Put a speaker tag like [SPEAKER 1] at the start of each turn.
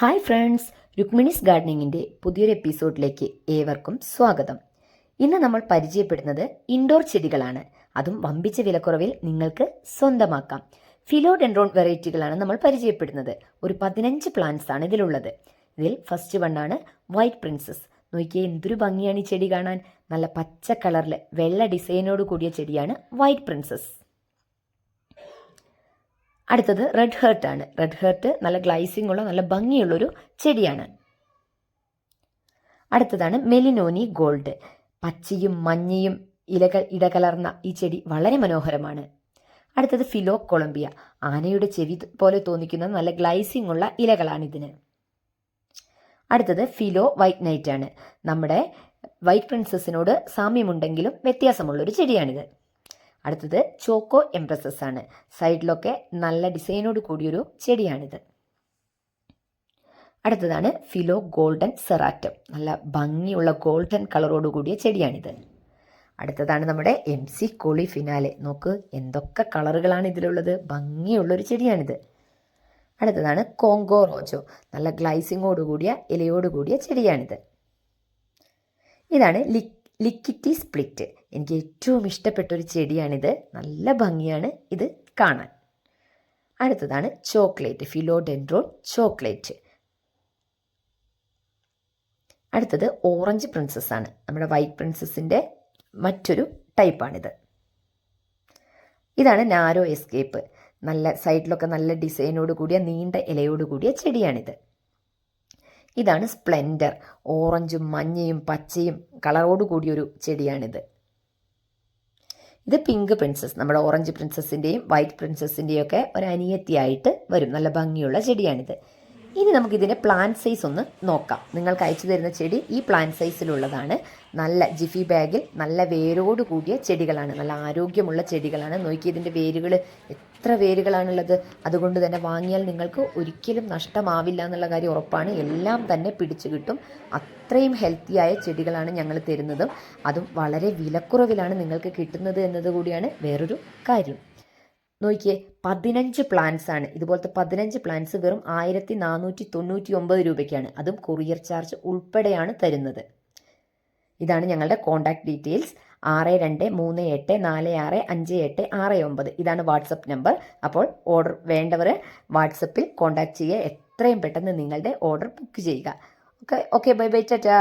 [SPEAKER 1] Hi friends രുക്മിണീസ് ഗാർഡനിങ്ങിന്റെ പുതിയൊരു എപ്പിസോഡിലേക്ക് ഏവർക്കും സ്വാഗതം. ഇന്ന് നമ്മൾ പരിചയപ്പെടുന്നത് ഇൻഡോർ ചെടികളാണ്. അതും വമ്പിച്ച വിലക്കുറവിൽ നിങ്ങൾക്ക് സ്വന്തമാക്കാം. ഫിലോഡെൻഡ്രോൺ വെറൈറ്റികളാണ് നമ്മൾ പരിചയപ്പെടുന്നത്. ഒരു പതിനഞ്ച് പ്ലാന്റ്സ് ആണ് ഇതിലുള്ളത്. ഇതിൽ ഫസ്റ്റ് വണ്ണാണ് വൈറ്റ് പ്രിൻസസ്. നോക്കിയേ എന്തൊരു ഭംഗിയാണ് ഈ ചെടി കാണാൻ. നല്ല പച്ച കളറിൽ വെള്ള ഡിസൈനോട് കൂടിയ ചെടിയാണ് വൈറ്റ് പ്രിൻസസ്. അടുത്തത് റെഡ് ഹേർട്ട് ആണ്. റെഡ് ഹേർട്ട് നല്ല ഗ്ലൈസിംഗ് ഉള്ള നല്ല ഭംഗിയുള്ളൊരു ചെടിയാണ്. അടുത്തതാണ് മെലിനോനി ഗോൾഡ് പച്ചയും മഞ്ഞയും ഇലകൾ ഇടകലർന്ന ഈ ചെടി വളരെ മനോഹരമാണ്. അടുത്തത് ഫിലോ കൊളംബിയ ആനയുടെ ചെവി പോലെ തോന്നിക്കുന്ന നല്ല ഗ്ലൈസിംഗ് ഉള്ള ഇലകളാണിതിന് അടുത്തത് ഫിലോ വൈറ്റ് നൈറ്റ് ആണ്. നമ്മുടെ വൈറ്റ് പ്രിൻസസിനോട് സാമ്യമുണ്ടെങ്കിലും വ്യത്യാസമുള്ളൊരു ചെടിയാണിത്. അടുത്തത് ചോക്കോ എംപ്രസസ് ആണ്. സൈഡിലൊക്കെ നല്ല ഡിസൈനോട് കൂടിയൊരു ചെടിയാണിത്. അടുത്തതാണ് ഫിലോ ഗോൾഡൻ സെറാറ്റം. നല്ല ഭംഗിയുള്ള ഗോൾഡൻ കളറോട് കൂടിയ ചെടിയാണിത്. അടുത്തതാണ് നമ്മുടെ എം സി കോളി ഫിനാലെ. നോക്ക് എന്തൊക്കെ കളറുകളാണ് ഇതിലുള്ളത്. ഭംഗിയുള്ളൊരു ചെടിയാണിത്. അടുത്തതാണ് കോങ്കോ റോജോ. നല്ല ഗ്ലൈസിങ്ങോട് കൂടിയ ഇലയോട് കൂടിയ ചെടിയാണിത്. ഇതാണ് ലിക് ലിക്കിറ്റി സ്പ്ലിറ്റ്. എനിക്ക് ഏറ്റവും ഇഷ്ടപ്പെട്ട ഒരു ചെടിയാണിത്. നല്ല ഭംഗിയാണ് ഇത് കാണാൻ. അടുത്തതാണ് ചോക്ലേറ്റ് ഫിലോഡെൻഡ്രോൺ ചോക്ലേറ്റ്. അടുത്തത് ഓറഞ്ച് പ്രിൻസസ് ആണ്. നമ്മുടെ വൈറ്റ് പ്രിൻസസിന്റെ മറ്റൊരു ടൈപ്പാണിത്. ഇതാണ് നാരോ എസ്കേപ്പ്. നല്ല സൈഡിലൊക്കെ നല്ല ഡിസൈനോട് കൂടിയ നീണ്ട ഇലയോട് കൂടിയ ചെടിയാണിത്. ഇതാണ് സ്പ്ലെൻഡർ. ഓറഞ്ചും മഞ്ഞയും പച്ചയും കളറോട് കൂടിയൊരു ചെടിയാണിത്. ഇത് പിങ്ക് പ്രിൻസസ് നമ്മുടെ ഓറഞ്ച് പ്രിൻസസിന്റെയും വൈറ്റ് പ്രിൻസസിന്റെയും ഒക്കെ ഒരു അനിയത്തിയായിട്ട് വരും. നല്ല ഭംഗിയുള്ള ചെടിയാണിത്. ഇനി നമുക്കിതിന്റെ പ്ലാന്റ് സൈസ് ഒന്ന് നോക്കാം. നിങ്ങൾക്ക് അയച്ചു തരുന്ന ചെടി ഈ പ്ലാന്റ് സൈസിലുള്ളതാണ് നല്ല ജിഫി ബാഗിൽ നല്ല വേരോട് കൂടിയ ചെടികളാണ്. നല്ല ആരോഗ്യമുള്ള ചെടികളാണ്. നോക്കി ഇതിന്റെ വേരുകൾ എത്ര വേരുകളാണുള്ളത്. അതുകൊണ്ട് തന്നെ വാങ്ങിയാൽ നിങ്ങൾക്ക് ഒരിക്കലും നഷ്ടമാവില്ല എന്നുള്ള കാര്യം ഉറപ്പാണ്. എല്ലാം തന്നെ പിടിച്ചു കിട്ടും. അത്രയും ഹെൽത്തിയായ ചെടികളാണ് ഞങ്ങൾ തരുന്നതും. അതും വളരെ വിലക്കുറവിലാണ് നിങ്ങൾക്ക് കിട്ടുന്നത് എന്നതുകൂടിയാണ് വേറൊരു കാര്യം. നോക്കിയേ പതിനഞ്ച് പ്ലാൻസ് ആണ്. ഇതുപോലത്തെ പതിനഞ്ച് പ്ലാൻസ് വെറും ആയിരത്തി നാനൂറ്റി തൊണ്ണൂറ്റി ഒമ്പത് രൂപയ്ക്കാണ്. അതും കൊറിയർ ചാർജ് ഉൾപ്പെടെയാണ് തരുന്നത്. ഇതാണ് ഞങ്ങളുടെ കോൺടാക്ട് ഡീറ്റെയിൽസ് ആറ് രണ്ട് മൂന്ന് എട്ട് നാല് ആറ് അഞ്ച് എട്ട് ആറ് ഒമ്പത്. ഇതാണ് വാട്സപ്പ് നമ്പർ അപ്പോൾ ഓർഡർ വേണ്ടവർ വാട്സപ്പിൽ കോൺടാക്ട് ചെയ്യുക. എത്രയും പെട്ടെന്ന് നിങ്ങളുടെ ഓർഡർ ബുക്ക് ചെയ്യുക. Okay okay bye bye tata